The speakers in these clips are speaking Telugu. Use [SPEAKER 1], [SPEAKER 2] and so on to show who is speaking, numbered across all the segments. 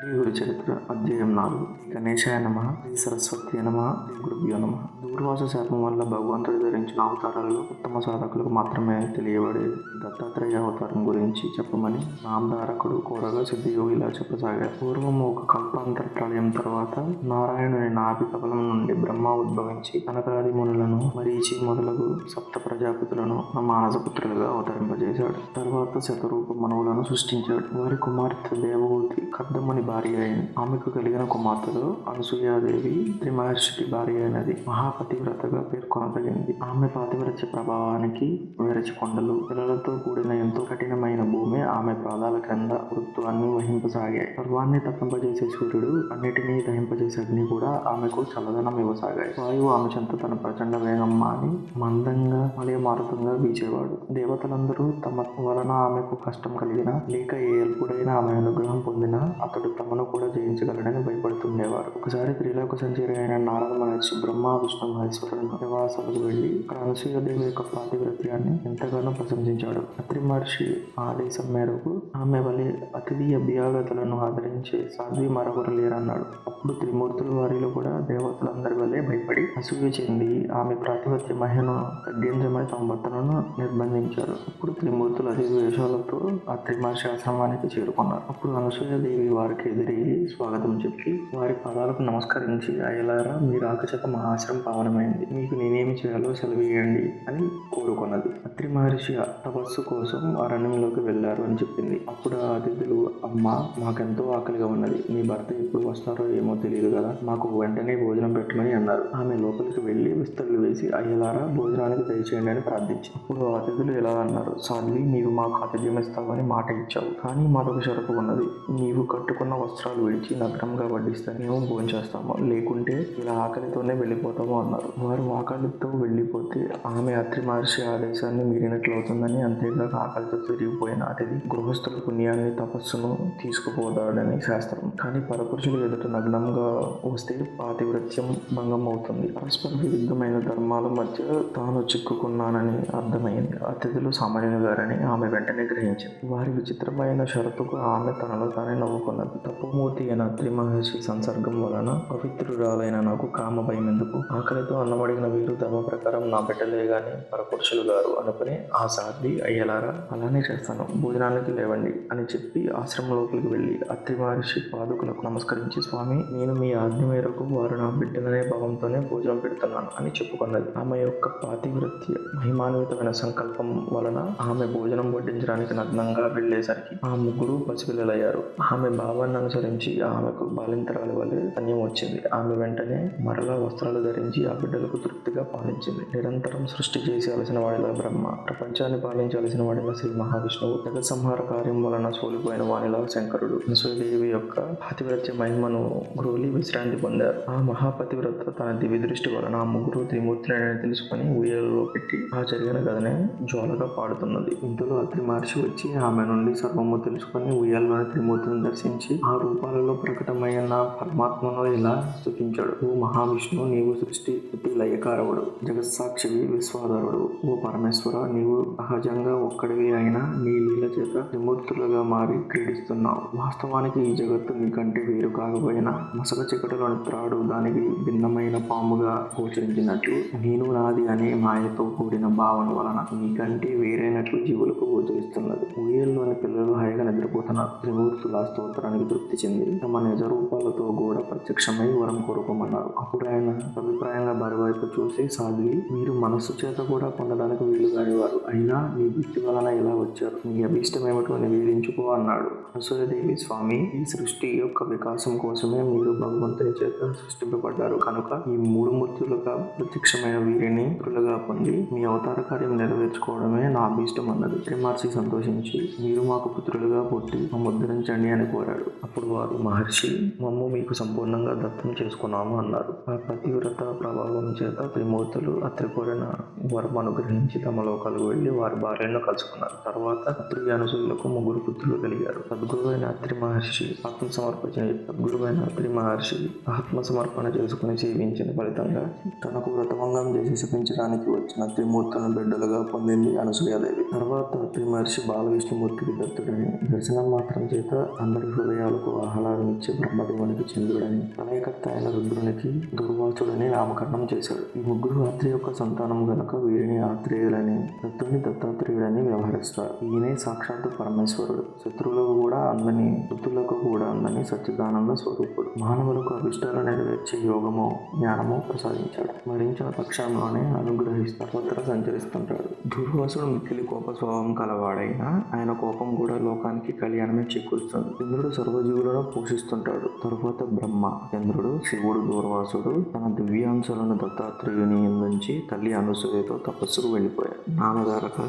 [SPEAKER 1] శ్రీ గురు చరిత్ర అధ్యాయం నాలుగు. గణేశాయ నమ శ్రీ సరస్వతి నమ గురుభ్యో నమ. దూర్వాస శాపం వల్ల భగవంతుడు ధరించిన అవతారాలలో ఉత్తమ సాధకులకు మాత్రమే తెలియబడేది. దత్తాత్రేయ అవతారం గురించి చెప్పమని నామధారకుడు కోరగా సిద్ధియోగి ఇలా చెప్పసాగారు పూర్వం ఒక కల్పాంతర ప్రళయం తర్వాత నారాయణుని నాభి కపలం నుండి బ్రహ్మ ఉద్భవించి కనకాది మునులను మరీచి మొదలగు సప్త ప్రజాపతులను మానసపుత్రులుగా అవతరింపజేశాడు. తర్వాత శతరూప మనువులను సృష్టించాడు. వారి కుమార్తె దేవహూతి కర్దముని భార్య అయిన ఆమెకు కలిగిన కుమార్తెలు అనసూయాదేవి త్రిమహర్షికి భార్య అయినది మహాపతివ్రతగా పేర్కొనదగింది. ఆమె పాతివ్రత్య ప్రభావానికి వెరచి కొండలు పిల్లలతో కూడిన ఎంతో కఠినమైన భూమి ఆమె పాదాల క్రింద వృత్వాన్ని వహింపసాగాయి. సర్వాన్ని తప్పింపజేసే సూర్యుడు అన్నిటినీ దహింపజేసే అగ్ని కూడా ఆమెకు చల్లదనం ఇవ్వసాగాయి. వాయువు ఆమె చెంత తన ప్రచండ వేగం మాని మందంగా మలయమారుతంగా వీచేవాడు. దేవతలందరూ తమ వలన ఆమెకు కష్టం కలిగిన లేక ఏ ఎల్పుడైనా ఆమె అనుగ్రహం పొందిన అతడు తమను కూడా జయించగలడని భయపడుతుండేవారు. ఒకసారి త్రిలోక సంచరి అయిన నారద మహర్షి బ్రహ్మ విష్ణు మహేశ్వరుడు నివాసాలకు వెళ్ళి అక్కడ అనసూయదేవి యొక్క పాతివ్రత్యాన్ని ఎంతగానో ప్రశంసించాడు. అత్రి మహర్షి ఆదేశం మేరకు ఆమె వలె అతిథి అభ్యాగతులను ఆదరించే సాధ్వి మరొకరు లేరన్నాడు. అప్పుడు త్రిమూర్తుల వారిలో కూడా దేవతలందరి వల్లే భయపడి అసూయ చెంది ఆమె ప్రాతిపత్య మహిళను తగ్గించమని తమ భర్తలను నిర్బంధించారు. అప్పుడు త్రిమూర్తులు అతి వేషాలతో ఆ త్రిమహర్షి ఆశ్రమానికి చేరుకున్నారు. అప్పుడు అనసూయదేవి వారికి ఎదురి స్వాగతం చెప్పి వారి పాదాలకు నమస్కరించి అయ్యలారా మీ రాకచక మా ఆశ్రమం పావనమైంది. మీకు నేనేమి చేయాలో సెలవేయండి అని కోరుకున్నది. అత్రి మహర్షి తపస్సు కోసం అరణ్యంలోకి వెళ్ళారు అని చెప్పింది. అప్పుడు ఆ అతిథులు అమ్మ మాకెంతో ఆకలిగా ఉన్నది. మీ భర్త ఎప్పుడు వస్తారో ఏమో తెలియదు కదా. మాకు వెంటనే భోజనం పెట్టమని అన్నారు. ఆమె లోపలికి వెళ్ళి విస్తరులు వేసి అయ్యలారా భోజనానికి దయచేయండి అని ప్రార్థించి అప్పుడు ఆ అతిథులు ఎలా అన్నారు సాధ్వి నీవు మాకు ఆతిథ్యం ఇస్తావని మాట ఇచ్చావు. కానీ మాదొక షరతు ఉన్నది. నీవు కట్టుకున్న వస్త్రాలు విడిచి నగ్నంగా వడ్డిస్తే మేము భోంచేస్తాము. లేకుంటే ఇలా ఆకలితోనే వెళ్ళిపోతాము అన్నారు. వారు ఆకలితో వెళ్ళిపోతే ఆమె అత్రి మహర్షి ఆదేశాన్ని మీరినట్లు అవుతుందని అంతేకాక ఆకలితో తిరిగిపోయిన అతిథి గృహస్థుల పుణ్యాన్ని తపస్సును తీసుకుపోతాడని శాస్త్రం. కానీ పరపురుషులు ఎదుట నగ్నంగా వస్తే పాతివ్రత్యం భంగం అవుతుంది. పరస్పర విరుద్ధమైన ధర్మాల మధ్య తాను చిక్కుకున్నానని అర్థమైంది. అతిథులు సామాన్యుగారని ఆమె వెంటనే గ్రహించింది. వారి విచిత్రమైన షరతుకు ఆమె తనలో తానే నవ్వుకున్నది. తప్పుమూర్తి అయిన త్రిమహర్షి సంసర్గం వలన పవిత్రురాలైన నాకు కామ భయం ఎందుకు ఆకలితో అన్నమడిగిన వీరు ధర్మ ప్రకారం నా బిడ్డలే గాని పరపురుషులు గారు అనుకుని ఆ సాధ్వి అయ్యలారా? అలానే చేస్తాను. భోజనానికి లేవండి అని చెప్పి ఆశ్రమం లోపలికి వెళ్ళి అత్రి మహర్షి పాదుకులకు నమస్కరించి స్వామి నేను మీ ఆజ్ఞ మేరకు వారు నా బిడ్డలనే భావంతోనే భోజనం పెడుతున్నాను అని చెప్పుకున్నది. ఆమె యొక్క పాతివృత్య మహిమాన్వితమైన సంకల్పం వలన ఆమె భోజనం వడ్డించడానికి నగ్నంగా వెళ్ళేసరికి ఆ ముగ్గురు పసిపిల్లలయ్యారు. ఆమె భావన అనుసరించి ఆమెకు బాలింతరాల వలె ధన్యం వచ్చింది. ఆమె వెంటనే మరలా వస్త్రాలు ధరించి ఆ బిడ్డలకు తృప్తిగా పాలించింది. నిరంతరం సృష్టి చేసేవలసిన వాడిలా బ్రహ్మ ప్రపంచాన్ని పాలించాల్సిన వాడిలా శ్రీ మహావిష్ణువు జగత్ సంహార కార్యం వలన సోలిపోయిన వానిలా శంకరుడు అనసూయదేవి యొక్క పాతివ్రత్య మహిమను గ్రోలి విశ్రాంతి పొందారు. ఆ మహాపతివ్రత తన దివ్య దృష్టి వలన ఆ ముగ్గురు త్రిమూర్తులని తెలుసుకొని ఉయ్యాలలో పెట్టి ఆ జరిగిన కథనే జ్వాలగా పాడుతున్నది. ఇందులో అత్రి మహర్షి వచ్చి ఆమె నుండి సర్వము తెలుసుకొని ఉయ్యాలలోని త్రిమూర్తిని దర్శించి ఆ రూపాలలో ప్రకటమైన పరమాత్మను ఇలా స్థుతించాడు. ఓ మహావిష్ణువు నీవు సృష్టి స్థితి లయకారవుడు జగత్సాక్షివి విశ్వాధారుడు. ఓ పరమేశ్వర నీవు సహజంగా ఒక్కడివి అయినా నీ లీల చేత త్రిమూర్తులుగా మారి క్రీడిస్తున్నావు. వాస్తవానికి ఈ జగత్తు నీకంటే వేరు కాకపోయినా మసక చికటలోని త్రాడు దానికి భిన్నమైన పాముగా గోచరించినట్లు నేను నాది అనే మాయతో కూడిన భావన వలన నీకంటే వేరైనట్లు జీవులకు గోచరిస్తున్నది. ఊయల్లోని పిల్లలు హాయిగా నిద్రపోతున్నారు. త్రిమూర్తుల స్తోత్రానికి తృప్తి చెంది తమ నిజ రూపాలతో కూడా ప్రత్యక్షమై వరం కోరుకోమన్నారు. అప్పుడు ఆయన అభిప్రాయంగా వారి వైపు చూసి సాధి మీరు మనస్సు చేత కూడా పొందడానికి వీలు కానివారు అయినా నీ భక్తి వలన ఇలా వచ్చారు. నీ అభిష్టం ఏమిటో నివేదించుకో అన్నాడు. అసూయదేవి స్వామి ఈ సృష్టి యొక్క వికాసం కోసమే మీరు భగవంతుని చేత సృష్టింపబడ్డారు. కనుక ఈ మూడు మూర్తులుగా ప్రత్యక్షమైన వీరిని పుత్రులుగా పొంది మీ అవతార కార్యం నెరవేర్చుకోవడమే నా అభిష్టం అన్నది త్రిమహర్షి సంతోషించి మీరు మాకు పుత్రులుగా పుట్టి ముద్రించండి అని కోరాడు. అప్పుడు వారు మహర్షి మమ్ము మీకు సంపూర్ణంగా దత్తం చేసుకున్నాము అన్నారు. ఆ పతివ్రత ప్రభావం చేత త్రిమూర్తులు అత్రి కోరిన వరం అనుగ్రహించి తమ లోకాలకు వెళ్ళి వారి భార్యను కలుసుకున్నారు. తర్వాత అత్రి అనసులకు ముగ్గురు పుత్రులు కలిగారు. సద్గురువైన అత్రి మహర్షి ఆత్మ సమర్పించిన సద్గురువైన అత్రి మహర్షి ఆత్మ సమర్పణ చేసుకుని సేవించిన ఫలితంగా తనకు వ్రతభంగం చేసి శపించడానికి వచ్చిన త్రిమూర్తులను బిడ్డలుగా పొందింది అనసూయాదేవి. తర్వాత త్రిమహర్షి బాలవిష్ణుమూర్తికి దత్తుడని దర్శనం మాత్రం చేత అందరి హృదయాలకు ఆహ్లాదం ఇచ్చే బ్రహ్మదేవునికి చంద్రుడని ప్రళయకర్త అయిన రుద్రునికి దుర్వాసుడని నామకరణం చేశాడు. ఈ ముగ్గురు ఆత్రేయ యొక్క సంతానం గనక వీరిని ఆత్రేయులని దత్తుని దత్తాత్రేయుడని వ్యవహరిస్తారు. ఈయనే సాక్షాత్తు పరమేశ్వరుడు. శత్రువులకు కూడా అందని వృత్తులకు కూడా అందని సత్యదానంద స్వరూపుడు. మానవులకు అభిష్టాలు నెరవేర్చే యోగము జ్ఞానము ప్రసాదించాడు. మరించిన పక్షంలోనే అనుగ్రహిస్తూ సర్వత్రా సంచరిస్తుంటాడు. దుర్వాసుడు మిక్కిలి కోప స్వభావం కలవాడైనా ఆయన కోపం కూడా లోకానికి కళ్యాణమే చేకూరుస్తుంది. ఇంద్రుడు సర్వజీవులను పోషిస్తుంటాడు. తరువాత బ్రహ్మ. చంద్రుడు శివుడు దూర్వాసుడు తన దివ్యాంశాలను దత్తాత్రేయుని నుంచి తల్లి అనుసూయతో తపస్సుకు వెళ్ళిపోయాడు నామధారక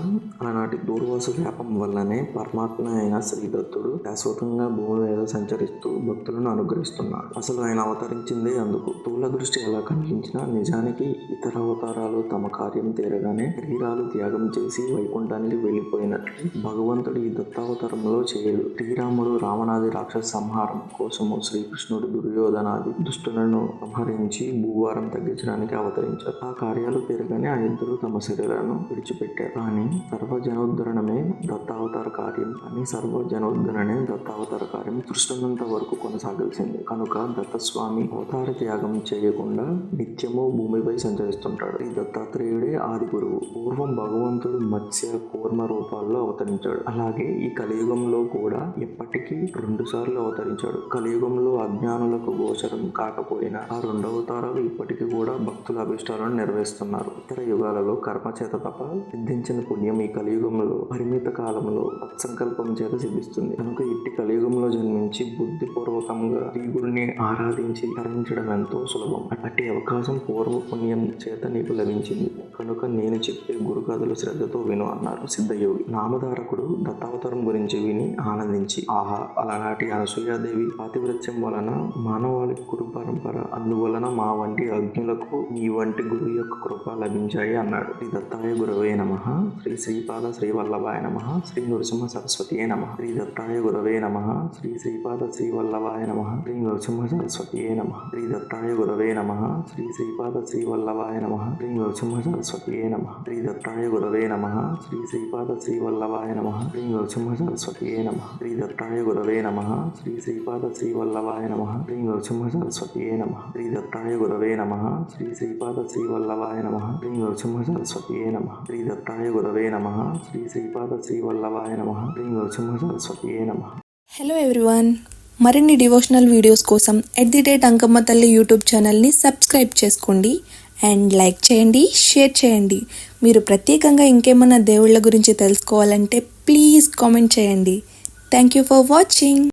[SPEAKER 1] ఆనాటి దూర్వాసు శాపం వల్లనే పరమాత్మ అయిన శ్రీదత్తుడు శాశ్వతంగా భూమి మీద సంచరిస్తూ భక్తులను అనుగ్రహిస్తున్నాడు. అసలు ఆయన అవతరించిందే అందుకు. స్థూల దృష్టి ఎలా కనిపించినా నిజానికి ఇతర అవతారాలు తమ కార్యం తీరగానే శరీరాలు త్యాగం చేసి వైకుంఠానికి వెళ్ళిపోయినట్లు భగవంతుడు ఈ దత్తావతారంలో చేయడు. శ్రీరాముడు రావణాది రాక్షస సంహారం కోసము శ్రీకృష్ణుడు దుర్యోధనాది దుష్టులను సంహరించి భూవారం తగ్గించడానికి అవతరించారు. ఆ కార్యాలు తీరగానే ఆ ఇద్దరు తమ శరీరాలను విడిచిపెట్టారు. కానీ సర్వజనోద్ధరణమే దత్తావతార కార్యం. అని సర్వజనోద్ధరణే దత్తావతార కార్యం. సృష్టినంత వరకు కొనసాగాల్సింది. కనుక దత్తస్వామి అవతార త్యాగం చేయకుండా నిత్యము భూమిపై సంచరిస్తుంటాడు. ఈ దత్తాత్రేయుడే ఆది గురువు. పూర్వం భగవంతుడు భగవంతుడు మత్స్య కూర్మ రూపాల్లో అవతరించాడు. అలాగే ఈ కలియుగంలో కూడా ఇప్పటికీ రెండు సార్లు అవతరించాడు. కలియుగంలో అజ్ఞానులకు గోచరం కాకపోయినా ఆ రెండవ తారాలు ఇప్పటికీ కూడా భక్తుల అభిష్టాలను నెరవేరుస్తున్నారు. ఇతర యుగాలలో కర్మ చేత తప్ప సిద్ధించిన పుణ్యం ఈ కలియుగంలో పరిమిత కాలంలో సత్సంకల్పం చేత సిద్ధిస్తుంది. కనుక ఇట్టి కలియుగంలో జన్మించి బుద్ధిపూర్వకంగా శ్రీగుడిని ఆరాధించి తరించడం ఎంతో సులభం. అట్టి అవకాశం పూర్వ పుణ్యం చేత నీకు లభించింది. కనుక నేను చెప్పే గురు కథలు శ్రద్ధతో విను అన్నారు సిద్ధయోగి. నామధారకుడు దత్తావతారం గురించి విని ఆనందించి ఆహా అలనాటి అనసూయాదేవి పాతివృత్యం వలన మానవాళి గురు పరంపర అందువలన మా వంటి అజ్ఞులకు మీ వంటి గురువు యొక్క కృప లభించాయి అన్నాడు. శ్రీ దత్తాయ గురవే నమ. శ్రీ శ్రీపాద శ్రీ వల్లభాయ నమ. శ్రీ నృసింహ సరస్వతియే నమ. శ్రీ దత్తాయ గురవే నమ. శ్రీ శ్రీపాద శ్రీ వల్లభాయ నమ. శ్రీ నృసింహ సరస్వతియే నమ. శ్రీ దత్తాయ గురవే నమ. శ్రీ శ్రీపాద శ్రీ వల్లభాయ నమ. శ్రీ నృసింహ సరస్వతియే నమ. శ్రీ దత్తాయ గురవే నమ. శ్రీ శ్రీపాద శ్రీవల్లభాయ నమ. శ్రీ నృసింహ సరస్వతియే నమ. శ్రీ దత్తాయ గురవే నమ. శ్రీ శ్రీపాద శ్రీవల్లభాయ నమ. శ్రీ నృసింహ సరస్వతియే నమ. శ్రీ దత్తాయ గురవే నమ. శ్రీ శ్రీపాద శ్రీవల్లభాయ నమ. శ్రీ నృసింహ సరస్వతియే నమ. శ్రీ దత్తాయ గురవే నమ. శ్రీ శ్రీపాద శ్రీవల్లభాయ నమ. శ్రీ నృసింహ సరస్వతియే నమ.
[SPEAKER 2] హలో ఎవ్రీవన్ మరిన్ని డివోషనల్ వీడియోస్ కోసం ఎట్ ది డేట్ అంకమ్మ తల్లి యూట్యూబ్ ఛానల్ని సబ్స్క్రైబ్ చేసుకోండి. అండ్ లైక్ చేయండి షేర్ చేయండి. మీరు ప్రత్యేకంగా ఇంకేమన్నా దేవుళ్ళ గురించి తెలుసుకోవాలంటే ప్లీజ్ కామెంట్ చేయండి. Thank you for watching